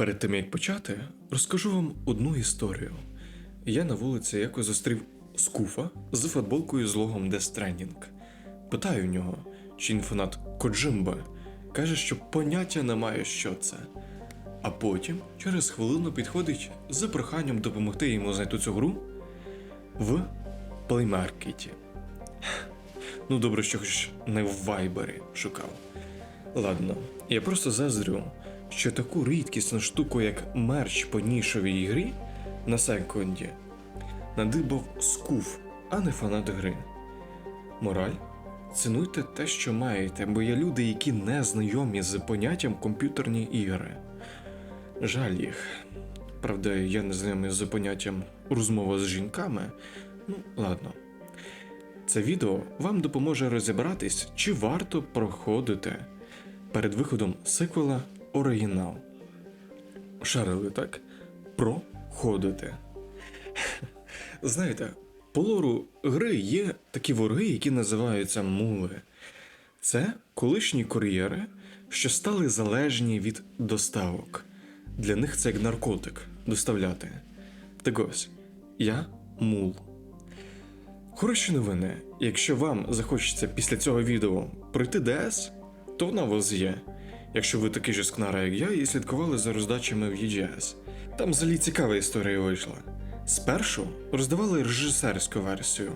Перед тим як почати, розкажу вам одну історію. Я на вулиці якось зустрів скуфа з футболкою з логом Death Stranding. Питаю в нього, чи він фанат Коджимби. Каже, що поняття немає, що це. А потім, через хвилину, підходить з проханням допомогти йому знайти цю гру в плеймаркеті. Ну, добре, що хоч не в вайбері шукав. Ладно, я просто заздрю, що таку рідкісну штуку, як мерч по нішовій грі на секунді, надибав скуф, а не фанат гри. Мораль? Цінуйте те, що маєте, бо є люди, які не знайомі з поняттям комп'ютерні ігри. Жаль їх. Правда, я не знайомий з поняттям розмова з жінками. Ну, ладно. Це відео вам допоможе розібратись, чи варто проходити перед виходом сиквела оригінал. Шарили так? Проходити. Знаєте, по лору гри є такі вороги, які називаються мули. Це колишні кур'єри, що стали залежні від доставок. Для них це як наркотик доставляти. Так ось, я мул. Хороші новини. Якщо вам захочеться після цього відео пройти ДС, то вона у вас є. Якщо ви такий же скнара, як я, і слідкували за роздачами в EGS. Там взагалі цікава історія вийшла. Спершу роздавали режисерську версію,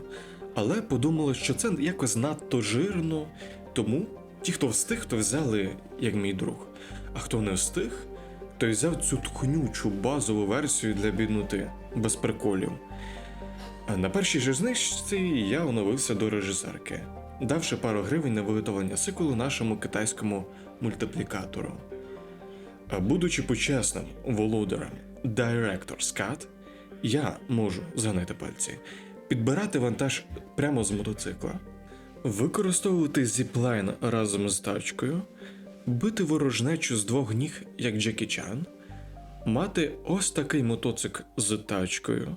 але подумали, що це якось надто жирно, тому ті, хто встиг, то взяли як мій друг. А хто не встиг, той взяв цю тхнючу базову версію для бідноти, без приколів. А на першій же знижці я оновився до режисерки, давши пару гривень на виготовлення сиквелу нашому китайському мультиплікатору. Будучи почесним володарем Director's Cut, я можу зганити пальці, підбирати вантаж прямо з мотоцикла, використовувати зіплайн разом з тачкою, бити ворожнечу з двох ніг, як Джекі Чан, мати ось такий мотоцик з тачкою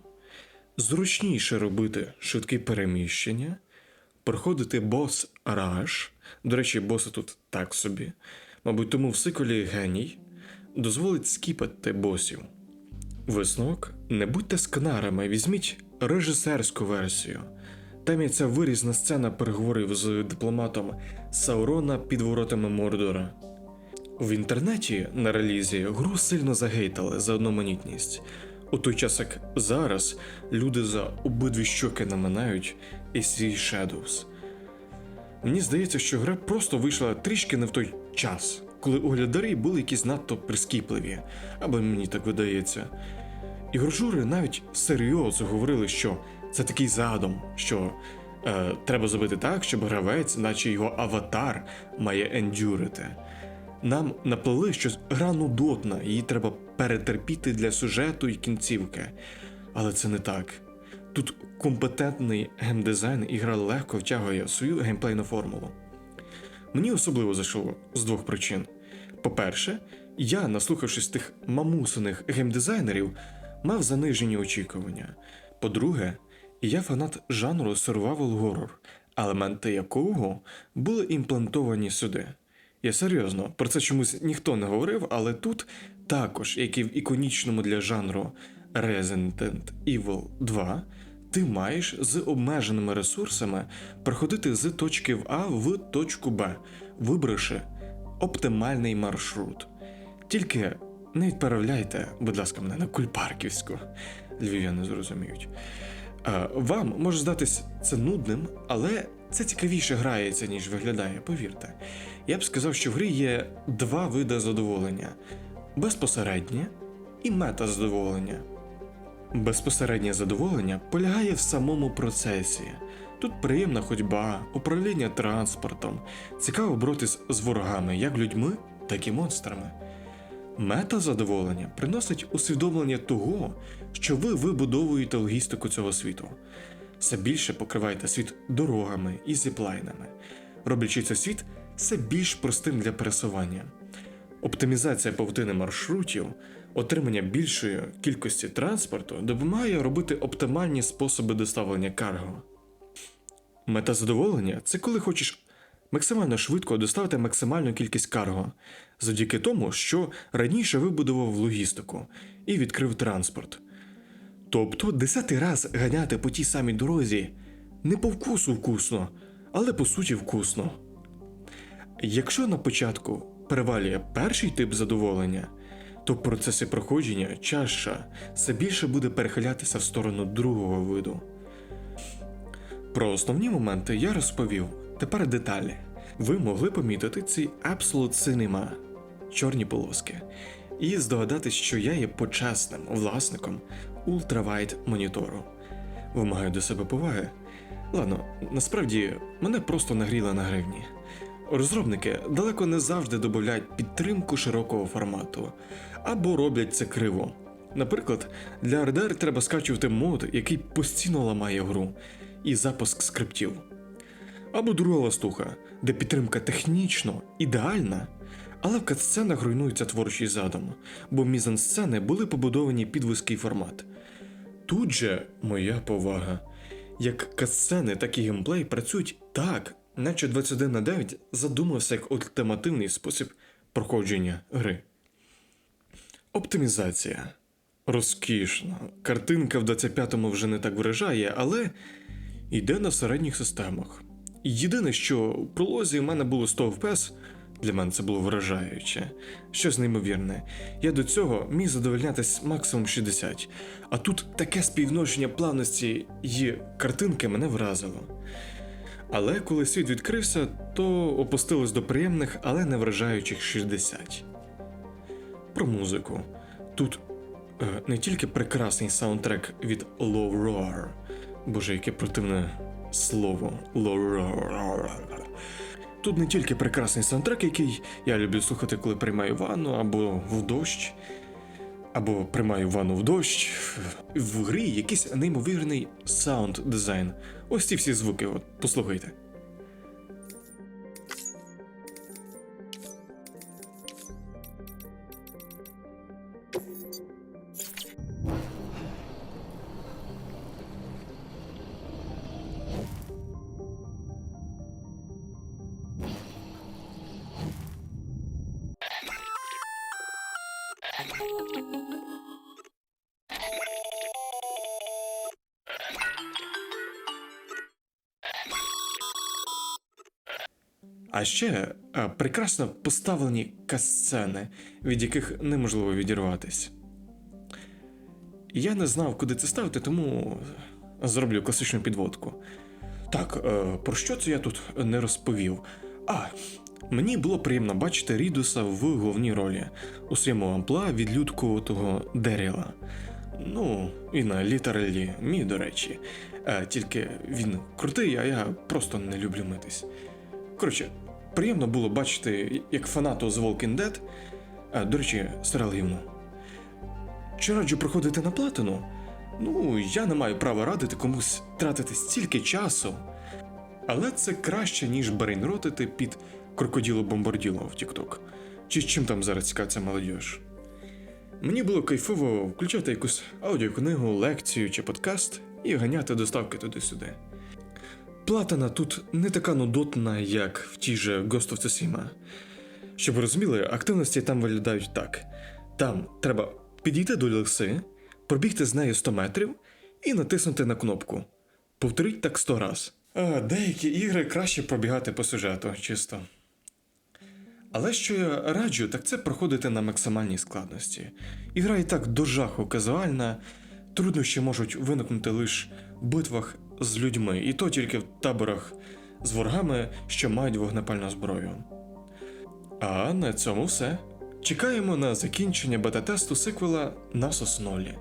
зручніше робити швидкі переміщення, проходити бос раш. До речі, боси тут так собі. Мабуть, тому в сиквелі геній дозволить скіпати босів. Висновок: не будьте скнарами, візьміть режисерську версію. Там є ця вирізна сцена переговорів з дипломатом Саурона під воротами Мордора. В інтернеті на релізі гру сильно загейтали за одноманітність, у той час як зараз люди за обидві щоки наминають AC Shadows. Мені здається, що гра просто вийшла трішки не в той час, коли оглядарі були якісь надто прискіпливі, або мені так видається. Ігрожури навіть серйозно говорили, що це такий задум, що е, треба зробити так, щоб гравець, наче його аватар, має ендюрити. Нам наплели, що гра нудотна, її треба перетерпіти для сюжету і кінцівки. Але це не так. Тут компетентний геймдизайн і гра легко втягує свою геймплейну формулу. Мені особливо зайшло з двох причин. По-перше, я, наслухавшись тих мамусиних геймдизайнерів, мав занижені очікування. По-друге, я фанат жанру survival horror, елементи якого були імплантовані сюди. Я серйозно, про це чомусь ніхто не говорив, але тут також, як і в іконічному для жанру Resident Evil 2, ти маєш з обмеженими ресурсами проходити з точки в А в точку Б, вибравши оптимальний маршрут. Тільки не відправляйте, будь ласка, мене на Кульпарківську. Львів'яни зрозуміють. Е, Вам може здатись це нудним, але це цікавіше грається, ніж виглядає, повірте. Я б сказав, що в грі є два види задоволення: безпосереднє і мета-задоволення. Безпосереднє задоволення полягає в самому процесі. Тут приємна ходьба, управління транспортом, цікаво боротись з ворогами, як людьми, так і монстрами. Мета задоволення приносить усвідомлення того, що ви вибудовуєте логістику цього світу. Все більше покриваєте світ дорогами і зіплайнами, роблячи цей світ все більш простим для пересування. Оптимізація павутини маршрутів, отримання більшої кількості транспорту допомагає робити оптимальні способи доставлення карго. Мета задоволення це коли хочеш максимально швидко доставити максимальну кількість карго. завдяки тому, що раніше вибудував логістику і відкрив транспорт. Тобто десятий раз ганяти по тій самій дорозі не по вкусу вкусно, але по суті вкусно. Якщо на початку перевалює перший тип задоволення, то в процесі проходження чаша все більше буде перехилятися в сторону другого виду. Про основні моменти я розповів. Тепер деталі. Ви могли помітити ці Absolute Cinema чорні полоски, і здогадатись, що я є почесним власником ультравайт монітору. Вимагаю до себе поваги. Ладно, насправді мене просто нагріли на гривні. Розробники далеко не завжди додають підтримку широкого формату або роблять це криво. Наприклад, для RDR треба скачувати мод, який постійно ламає гру, і запуск скриптів. Або друга ластуха, де підтримка технічно ідеальна, але в катсценах руйнується творчий задум, бо мізансцени були побудовані під вузький формат. Тут же моя повага. Як катсцени, так і геймплей працюють так, наче 21 на 9 задумався як ультимативний спосіб проходження гри. Оптимізація. Розкішно. Картинка в 25-му вже не так вражає, але йде на середніх системах. Єдине, що в пролозі в мене було 100 FPS, для мене це було вражаюче, щось неймовірне. Я до цього міг задовольнятись максимум 60, а тут таке співношення плавності і картинки мене вразило. Але коли світ відкрився, то опустилось до приємних, але не вражаючих 60. Про музику. Тут е, не тільки прекрасний саундтрек від Low Roar, боже, яке противне слово Low Roar. Тут не тільки прекрасний саундтрек, який я люблю слухати, коли приймаю ванну або в дощ, або приймаю ванну в дощ. В грі якийсь неймовірний саунд дизайн. Ось ці всі звуки, от послухайте. А ще е, прекрасно поставлені касцени, від яких неможливо відірватись. Я не знав, куди це ставити, тому зроблю класичну підводку. Так, е, про що це я тут не розповів? А, мені було приємно бачити Рідуса в головній ролі у своєму амплуа відлюдкуватого Деріла. Ну, і на літералі мій, до речі. Е, тільки він крутий, а я просто не люблю митись. Коротше, приємно було бачити, як фанату з Walking Dead, а, до речі, серіал гівно. Чи раджу проходити на платину? Ну, я не маю права радити комусь тратити стільки часу. Але це краще, ніж брейнротити під крокоділо бомбарділо в TikTok. Чи чим там зараз цікавиться молодіж. Мені було кайфово включати якусь аудіокнигу, лекцію чи подкаст і ганяти доставки туди-сюди. Платина тут не така нудотна, як в тій же Ghost of Tsushima. Щоб ви розуміли, активності там виглядають так: там треба підійти до ліси, пробігти з нею 100 метрів і натиснути на кнопку. Повторіть так 100 раз. А, деякі ігри краще пробігати по сюжету, чисто. Але що я раджу, так це проходити на максимальній складності. Ігра і так до жаху казуальна, труднощі можуть виникнути лише в битвах з людьми, і то тільки в таборах з ворогами, що мають вогнепальну зброю. А на цьому все. Чекаємо на закінчення бета-тесту сиквела на Соснолі.